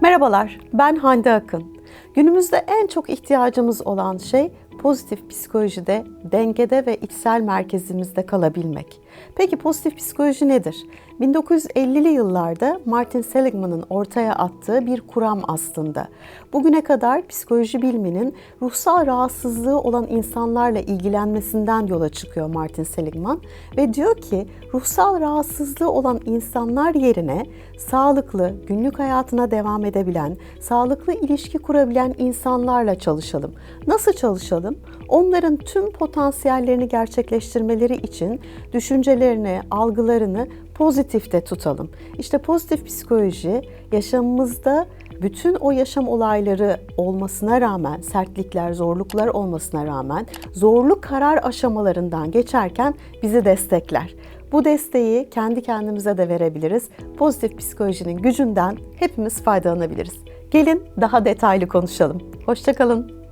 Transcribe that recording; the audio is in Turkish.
Merhabalar, ben Hande Akın. Günümüzde en çok ihtiyacımız olan şey pozitif psikolojide, dengede ve içsel merkezimizde kalabilmek. Peki pozitif psikoloji nedir? 1950'li yıllarda Martin Seligman'ın ortaya attığı bir kuram aslında. Bugüne kadar psikoloji biliminin ruhsal rahatsızlığı olan insanlarla ilgilenmesinden yola çıkıyor Martin Seligman ve diyor ki ruhsal rahatsızlığı olan insanlar yerine sağlıklı, günlük hayatına devam edebilen, sağlıklı ilişki kurabilen insanlarla çalışalım. Nasıl çalışalım? Onların tüm potansiyellerini gerçekleştirmeleri için düşüncelerini, algılarını pozitifte tutalım. İşte pozitif psikoloji yaşamımızda bütün o yaşam olayları olmasına rağmen, sertlikler, zorluklar olmasına rağmen zorlu karar aşamalarından geçerken bizi destekler. Bu desteği kendi kendimize de verebiliriz. Pozitif psikolojinin gücünden hepimiz faydalanabiliriz. Gelin daha detaylı konuşalım. Hoşçakalın.